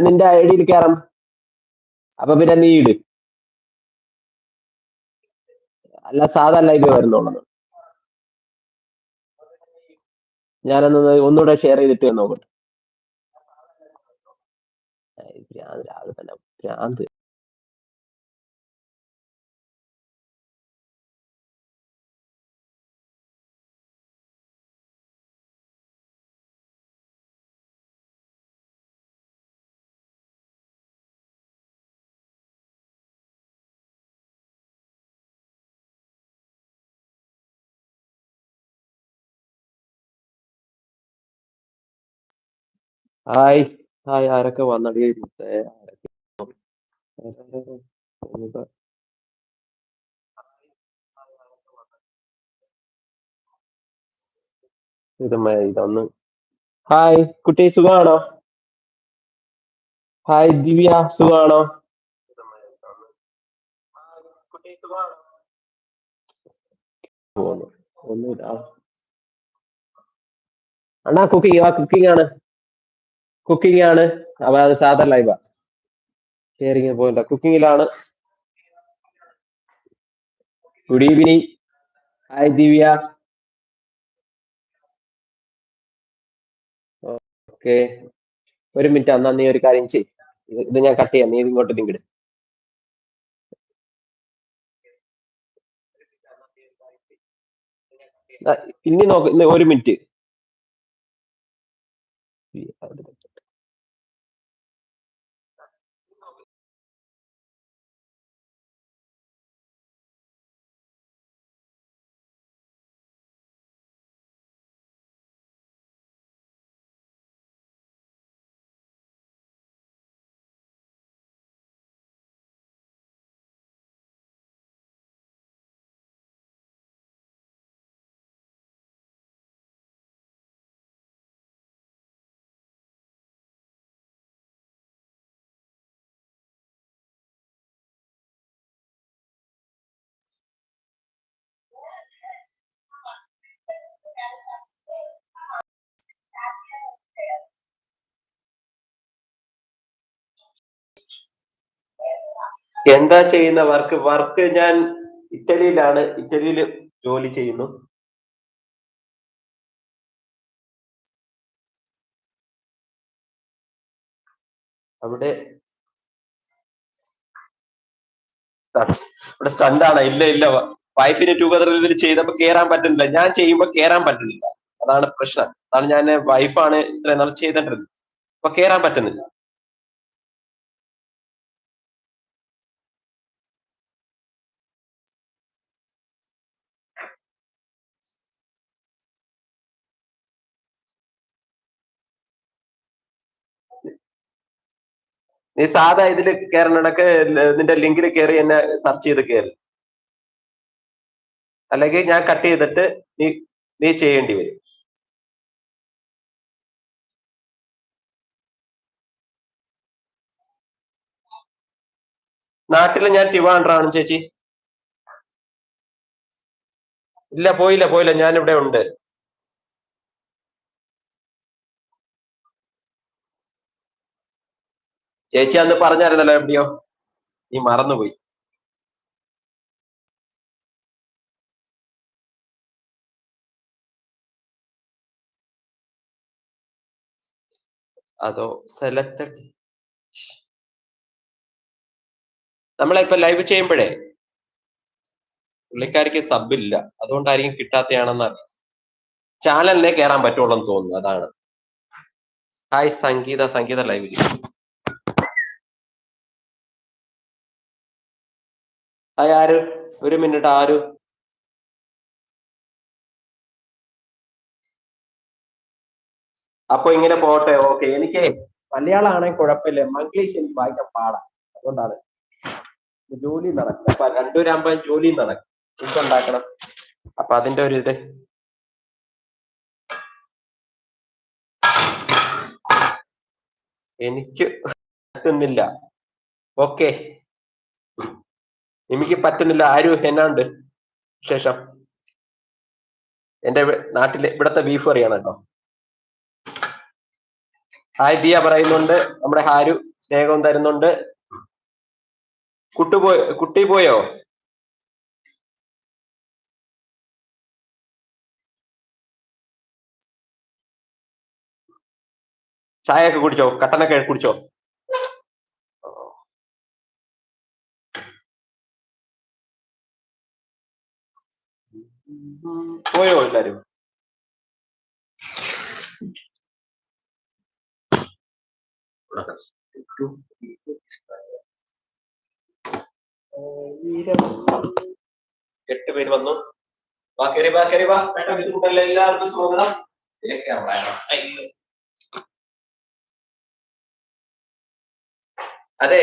നിന്റെ ഐഡിയിൽ കയറാം അപ്പൊ പിന്നെ നീ ഇട്. അല്ല സാധാ ലൈവ് വരുന്നുള്ളത് ഞാനൊന്ന് ഒന്നുകൂടെ ഷെയർ ചെയ്തിട്ട് നോക്കട്ടെ രാവിലെ തന്നെ ഭ്രാന്ത് ഹായ് ഹായ് ആരൊക്കെ വന്നടി? ആരൊക്കെ? ഇതൊന്ന്. ഹായ് കുട്ടി സുഖമാണോ ഹായ് ദിവ്യ സുഖമാണോ ഒന്നുമില്ല. അണ്ണാ കുക്കിംഗ് ആ കുക്കിംഗ് ആണ്. കുക്കിംഗ് ആണ്. അപ്പൊ അത് സാധാരണ ലൈവാ ഷെയറിങ് പോയില്ല കുക്കിങ്ങിലാണ് good evening hi Divya. Okay ഒരു മിനിറ്റ് അന്നാ നീ ഒരു കാര്യം ചെയ് ഇത് ഞാൻ കട്ട് ചെയ്യാം. നീ ഇങ്ങോട്ട് ലിങ്ക് ഇട്. ആ, ഇനി നോക്ക് ഒരു മിനിറ്റ് എന്താ ചെയ്യുന്ന വർക്ക് വർക്ക് ഞാൻ ഇറ്റലിയിലാണ്. ഇറ്റലിയിൽ ജോലി ചെയ്യുന്നു. അവിടെ ഇവിടെ സ്റ്റണ്ടാണ് ഇല്ല ഇല്ല. വൈഫിന് ടുഗദറിൽ ചെയ്തപ്പോ കേറാൻ പറ്റുന്നില്ല. ഞാൻ ചെയ്യുമ്പോ കേറാൻ പറ്റുന്നില്ല. അതാണ് പ്രശ്നം. അതാണ് ഞാൻ വൈഫാണ് ഇത്രയും നാൾ ചെയ്തിട്ടുള്ളത് അപ്പൊ കേറാൻ പറ്റുന്നില്ല. നീ സാധാ ഇതിൽ കയറണക്ക് നിന്റെ ലിങ്കിൽ കയറി എന്നെ സെർച്ച് ചെയ്ത് കയറി അല്ലെങ്കിൽ ഞാൻ കട്ട് ചെയ്തിട്ട് നീ നീ ചെയ്യേണ്ടി വരും. നാട്ടിൽ ഞാൻ ടിവാണ്ടറാണ് ചേച്ചി? ഇല്ല പോയില്ല പോയില്ല. ഞാൻ ഇവിടെ ഉണ്ട്. ചേച്ചി അന്ന് പറഞ്ഞായിരുന്നല്ലോ എവിടെയോ നീ മറന്നുപോയി. അതോ സെലക്ടഡ് നമ്മളിപ്പോ ലൈവ് ചെയ്യുമ്പോഴേ പുള്ളിക്കാരിക്ക് സബ് ഇല്ല. അതുകൊണ്ടായിരിക്കും കിട്ടാത്തയാണെന്ന് അറിയാം. ചാനലിനെ കയറാൻ പറ്റുള്ളൂ എന്ന് തോന്നുന്നു. അതാണ്. ഹായ് സംഗീത. സംഗീത ലൈവിൽ ആര്? ഒരു മിനിറ്റ് ആരു? അപ്പൊ ഇങ്ങനെ പോട്ടെ ഓക്കെ. എനിക്ക് മലയാളം ആണെങ്കിൽ കുഴപ്പമില്ല. മംഗ്ലീഷ് എനിക്ക് വായിക്കാൻ പാടാം. അതുകൊണ്ടാണ്. ജോലി നടക്കും. അപ്പൊ രണ്ടുപേരാകുമ്പോ ജോലി നടക്കും. ഉണ്ടാക്കണം. അപ്പൊ അതിന്റെ ഒരു ഇത്. എനിക്ക് പറ്റുന്നില്ല. ഓക്കെ. എനിക്ക് പറ്റുന്നില്ല. ആരു? എന്നാണ്ട് ശേഷം. എന്റെ നാട്ടിലെ ഇവിടത്തെ ബീഫ് കറിയാണ് കേട്ടോ. ഹായ് ദിയ പറയുന്നുണ്ട് നമ്മുടെ ഹാരു സ്നേഹവും തരുന്നുണ്ട്. കുട്ടു പോയോ കുട്ടി പോയോ? ചായ ഒക്കെ കുടിച്ചോ? കട്ടനൊക്കെ കുടിച്ചോ? പോയോ എല്ലാരും? എട്ട് പേര് വന്നു. വാ കയറി വാ എല്ലാവർക്കും സ്വാഗതം. അതെ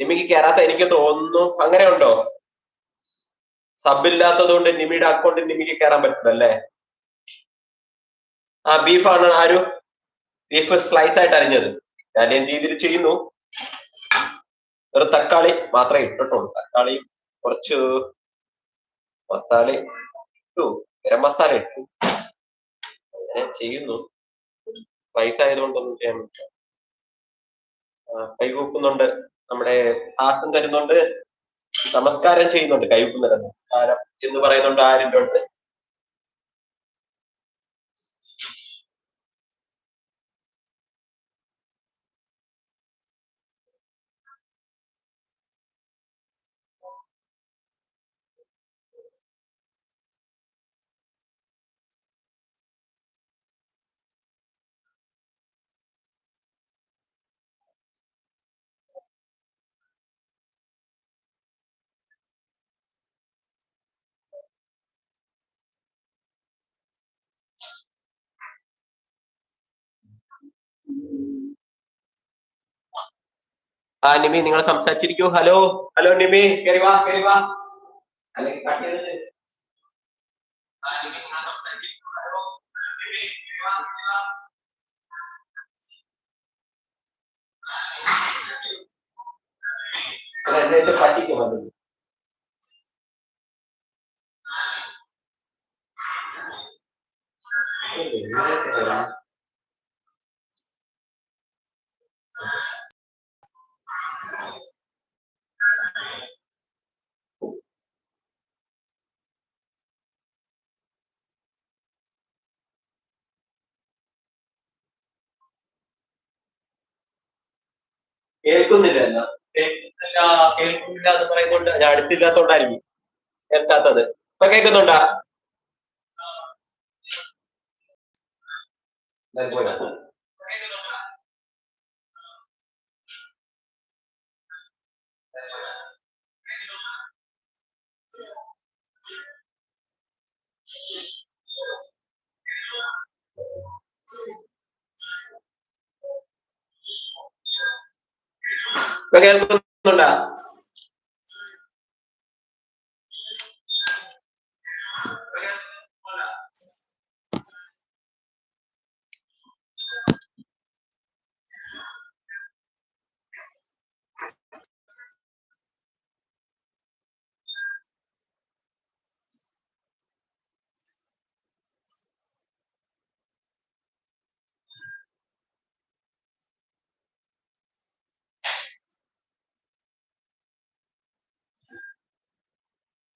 നിമിക്ക് കയറാത്ത എനിക്ക് തോന്നുന്നു. അങ്ങനെ ഉണ്ടോ? സബ് കൊണ്ട് നിമിയുടെ അക്കൗണ്ടിൽ നിമിക്ക് കയറാൻ പറ്റില്ലല്ലേ ആ ബീഫാണ് ആരു? ബീഫ് സ്ലൈസ് ആയിട്ട് അരിഞ്ഞത്. ഞാൻ എന്റെ രീതിയിൽ ചെയ്യുന്നു? ഒരു തക്കാളി മാത്രമേ ഇട്ടിട്ടുള്ളൂ. തക്കാളി കുറച്ച് മസാല ഇട്ടു. ഗരം മസാല ഇട്ടു. അങ്ങനെ ചെയ്യുന്നു. സ്ലൈസ് ആയതുകൊണ്ടൊന്നും ചെയ്യാൻ പറ്റില്ല. കൈകൂക്കുന്നുണ്ട് നമ്മുടെ ആർക്കും തരുന്നുണ്ട്. നമസ്കാരം ചെയ്യുന്നുണ്ട്. കൈകൂപ്പുന്നുണ്ട് നമസ്കാരം എന്ന് പറയുന്നുണ്ട് ആരിന്റെ ഉണ്ട് ആ നിമി നിങ്ങൾ സംസാരിച്ചിരിക്കൂ. ഹലോ ഹലോ നിമി കയറി വാ കയറി വാ. അല്ലെങ്കിൽ കട്ട് ആ, നിമി, നിങ്ങൾ സംസാരിച്ചിരിക്കൂ. വാ, കയറി വാ. എന്നിട്ട് പറ്റിക്കും കേൾക്കുന്നില്ല എന്നാ. കേൾക്കുന്നില്ല കേൾക്കുന്നില്ല എന്ന് പറയുന്നുണ്ട് ഞാൻ അടുത്തില്ലാത്തോണ്ടായിരിക്കും കേൾക്കാത്തത് ഇപ്പൊ കേൾക്കുന്നുണ്ടാ? കേൾക്കുന്നുണ്ടാ?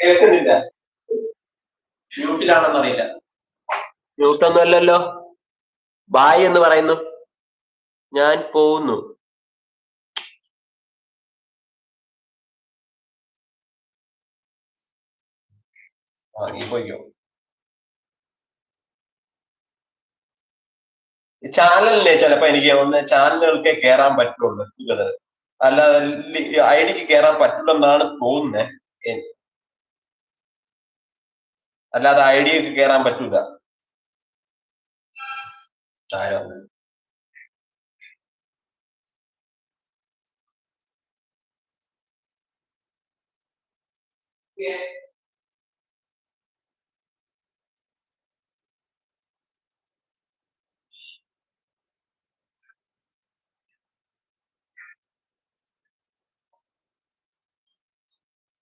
കേൾക്കുന്നില്ല. മ്യൂട്ടിലാണെന്നറിയില്ല മ്യൂട്ടൊന്നും അല്ലല്ലോ ബായ് എന്ന് പറയുന്നു. ഞാൻ പോകുന്നു ആ നീ പോയിക്കോ. ചാനലിനെ ചിലപ്പോ എനിക്ക് ഒന്ന് ചാനലുകൾക്കേ കേറാൻ പറ്റുള്ളൂ. അല്ലാതെ ഐ ഡിക്ക് കയറാൻ എന്നാണ് തോന്നുന്നത് അല്ലാതെ ഐ ഒക്കെ കയറാൻ പറ്റൂല. ആരോ?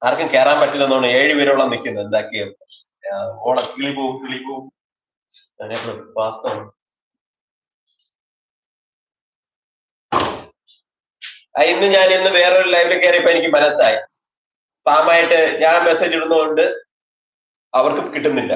ആർക്കും കയറാൻ പറ്റില്ലെന്നാണ് ഏഴ് പേരോളം നിൽക്കുന്നത്. എന്താക്കിയ ഓളെ കിളി പോവും കിളി ഇന്ന് ഞാൻ ഇന്ന് വേറൊരു ലൈവിൽ കയറിയപ്പോ എനിക്ക് മനസ്സായി. സ്പാമായിട്ട് ഞാൻ മെസ്സേജ് ഇടുന്നതുകൊണ്ട് അവർക്ക് കിട്ടുന്നില്ല.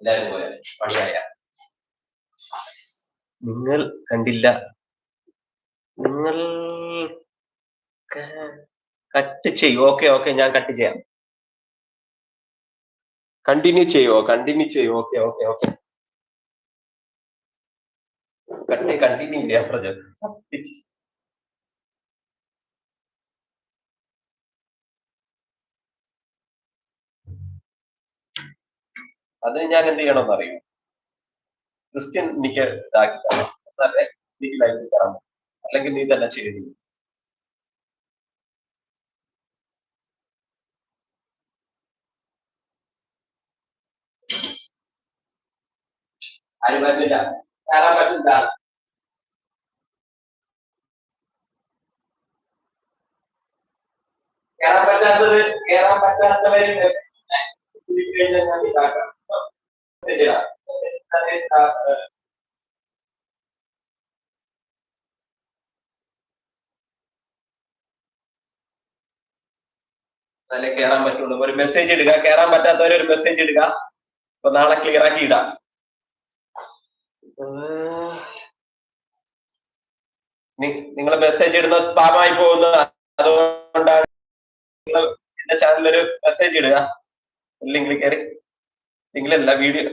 എല്ലാരും പോലെ പണിയായ. നിങ്ങൾ കണ്ടില്ല. നിങ്ങൾ കട്ട് ചെയ്യൂ. ഓക്കെ ഓക്കെ ഞാൻ കട്ട് ചെയ്യാം. കണ്ടിന്യൂ ചെയ്യുവോ കണ്ടിന്യൂ ചെയ്യൂ? Okay okay okay. കണ്ടിന്യൂ ചെയ്യാം പ്രജ. അതിന് ഞാൻ എന്ത് ചെയ്യണമെന്ന് അറിയും? ക്രിസ്ത്യൻ എനിക്ക് ഇതാക്കി തരണം എന്നാലേ എനിക്ക് ലൈഫിൽ തരാം അല്ലെങ്കിൽ നീ തന്നെ ചെയ്തു കയറാൻ പറ്റാത്തത് കയറാൻ പറ്റാത്തവര് ആ, കയറാൻ പറ്റുള്ളൂ. ഒരു മെസ്സേജ് ഇടുക. കേറാൻ പറ്റാത്തവരെ ഒരു മെസ്സേജ് ഇടുക. അപ്പൊ നാളെ ക്ലിയർ ആക്കി ഇടാം. നിങ്ങൾ മെസ്സേജ് ഇടുന്ന സ്പാമായി ആയി പോകുന്നത്. അതുകൊണ്ടാണ് നിങ്ങൾ എന്റെ ചാനലിൽ ഒരു മെസ്സേജ് ഇടുക. ലിങ്കിൽ കയറി ലിങ്കിലല്ല വീഡിയോ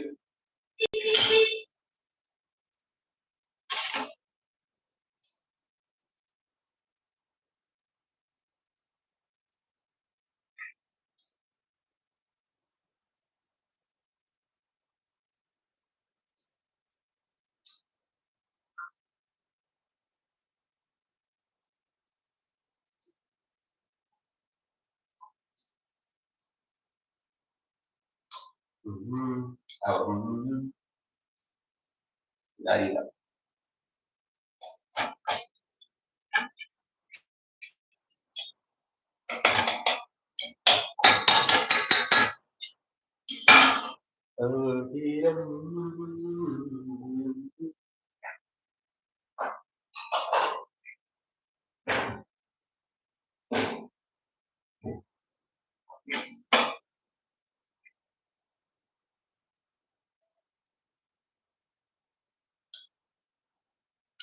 Oh, dear.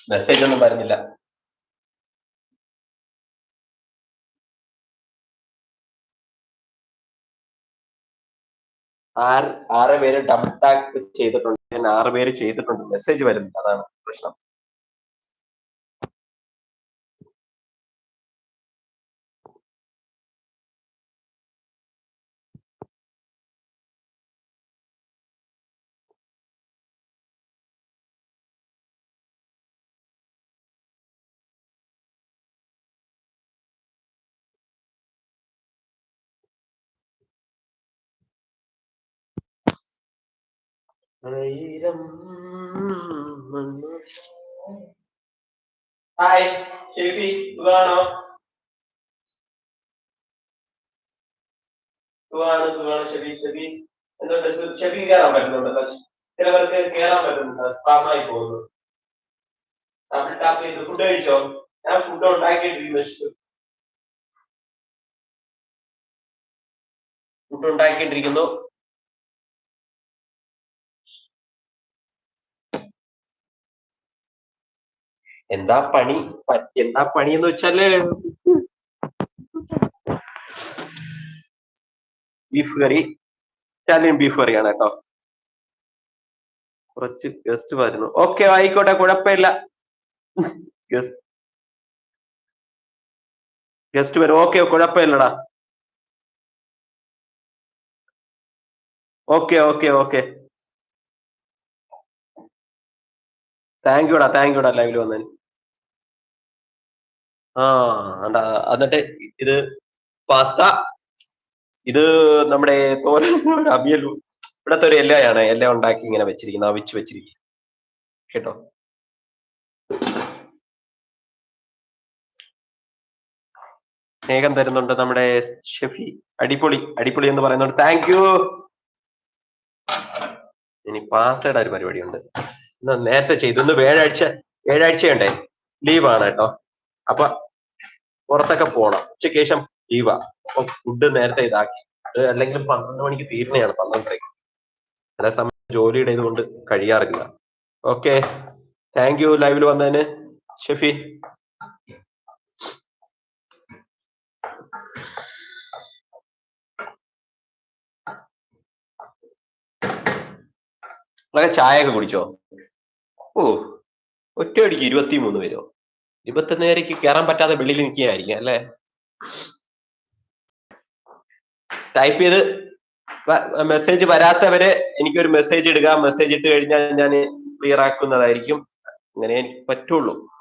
മെസ്സേജ് ഒന്നും വരുന്നില്ല ആറ് ആറ് പേര് ഡബിൾ ടാക്ക് ചെയ്തിട്ടുണ്ട്. ആറ് പേര് ചെയ്തിട്ടുണ്ട്. മെസ്സേജ് വരുന്നില്ല അതാണ് പ്രശ്നം. ആയിരം ഹായ് ഷെഫി സുഖാണോ? സുഖാണ് സുഖാണ് ഷെഫി ഷെഫി എന്തുകൊണ്ട് ഷെ- ഷെഫി കയറാൻ പറ്റുന്നുണ്ടല്ലോ ചിലവർക്ക് കയറാൻ പറ്റുന്നുണ്ട്. സ്പാമായി പോകുന്നു. ഡബിൾ ടാപ്പ് ചെയ്ത് ഫുഡ് കഴിച്ചോ? ഞാൻ ഫുഡ് ഉണ്ടാക്കിയിട്ടിരിക്കുന്നു ഫുഡ് ഉണ്ടാക്കിയിട്ടിരിക്കുന്നു. എന്താ പണി? എന്താ പണി എന്ന് വെച്ചാൽ ബീഫ് കറി ഇറ്റാലിയൻ ബീഫ് കറിയാണ് കേട്ടോ. കുറച്ച് ഗസ്റ്റ് വരുന്നു. ഓക്കെ ആയിക്കോട്ടെ കുഴപ്പമില്ല. ഗസ്റ്റ് വരും. ഓക്കെ കുഴപ്പമില്ലടാ. ഓക്കെ ഓക്കെ ഓക്കെ താങ്ക് യുടാ താങ്ക് യുടാ ലൈവിൽ വന്നതിന്. ആ എന്നിട്ട് ഇത് പാസ്ത ഇത് നമ്മുടെ തോര അവിയൽ ഇവിടത്തെ ഒരു എല്ലാണ് എല്ലാം ഉണ്ടാക്കി ഇങ്ങനെ വെച്ചിരിക്കുന്നത് അവിച്ച് വെച്ചിരിക്കുന്നത് കേട്ടോ? സ്നേഹം തരുന്നുണ്ട് നമ്മുടെ ഷെഫി. അടിപൊളി അടിപൊളി എന്ന് പറയുന്നുണ്ട്. താങ്ക് യു ഇനി പാസ്തയുടെ ഒരു പരിപാടിയുണ്ട്. ഇന്ന് നേരത്തെ ചെയ്തു. ഇന്ന് വേഴാഴ്ച വ്യാഴാഴ്ചയുണ്ടേ ലീവാണ് കേട്ടോ. അപ്പൊ പുറത്തൊക്കെ പോണം. ഉച്ചയ്ക്ക് ശേഷം ലീവ അപ്പൊ ഫുഡ് നേരത്തെ ഇതാക്കി. അല്ലെങ്കിൽ പന്ത്രണ്ട് മണിക്ക് തീരുന്നതാണ് പന്ത്രണ്ടരയ്ക്ക്. ചില സമയം ജോലിയുടെ ഇതുകൊണ്ട് കഴിയാറില്ല. ഓക്കെ. താങ്ക് യു ലൈവിൽ വന്നതിന് ഷെഫി. ചായ ഒക്കെ കുടിച്ചോ? ഓ ഒറ്റയടിക്ക് ഇരുപത്തി മൂന്ന് പേരോ? പേരേക്ക് കയറാൻ പറ്റാതെ വെളിയിൽ നിൽക്കുകയായിരിക്കും അല്ലേ? ടൈപ്പ് ചെയ്ത് മെസ്സേജ് വരാത്തവരെ എനിക്കൊരു മെസ്സേജ് ഇടുക. മെസ്സേജ് ഇട്ട് കഴിഞ്ഞാൽ ഞാൻ ക്ലിയർ ആക്കുന്നതായിരിക്കും. അങ്ങനെ എനിക്ക് പറ്റുള്ളൂ.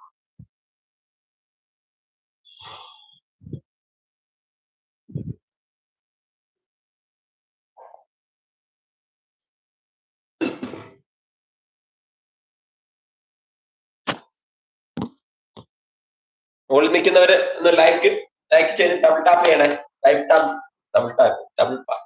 മുകളിൽ നിൽക്കുന്നവര് ഒന്ന് ലൈക്ക് ലൈക്ക് ചെയ്ത് ഡബിൾ ടാപ്പ് ചെയ്യണേ. Like tap double tap double tap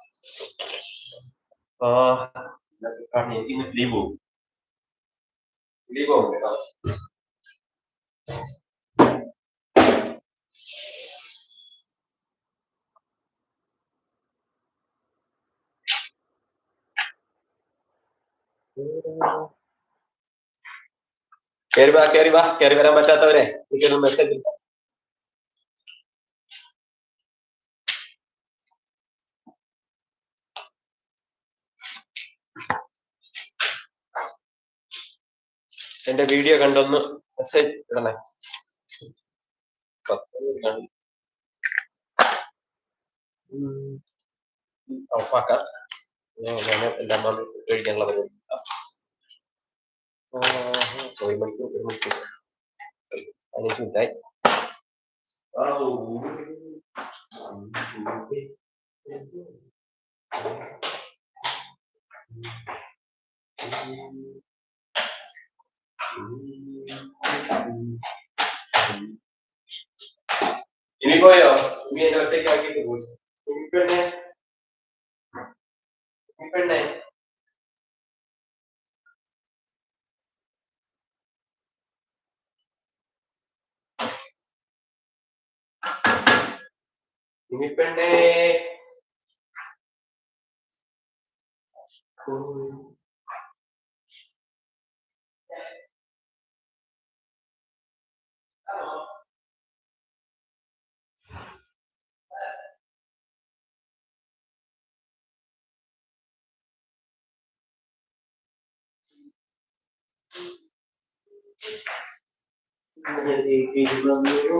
കയറി വാ കേറി വാ. കേറി വരാൻ പറ്റാത്തവരെ എനിക്കൊരു മെസ്സേജ് എന്റെ വീഡിയോ കണ്ടൊന്ന് മെസ്സേജ് ഇടണേ. ഓഫാക്കാം. എല്ലാം വന്ന് കഴിക്കാനുള്ള പതിനഞ്ച് മിനിറ്റായി ഇനി പോയോ ഇനി എന്നെ ഒറ്റയ്ക്ക് ആക്കിയിട്ട് പോയി ഇനി പെണ്ണെ ഇനി പെണ്ണെ ഇനി പെണ്ണെ ാതെ പോയോ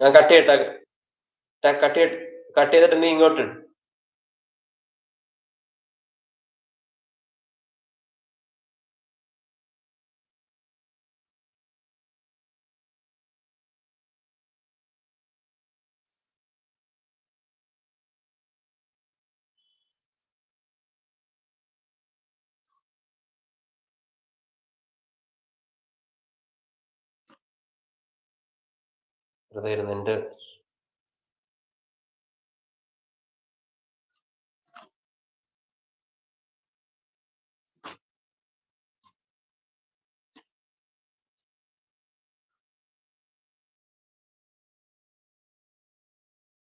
ചെയ്തിട്ട കട്ട് ചെയ്ത് കട്ട് ചെയ്തിട്ട് നീ ഇങ്ങോട്ട് ഇട്. വെറുതെ ഇരുന്ന് എന്റെ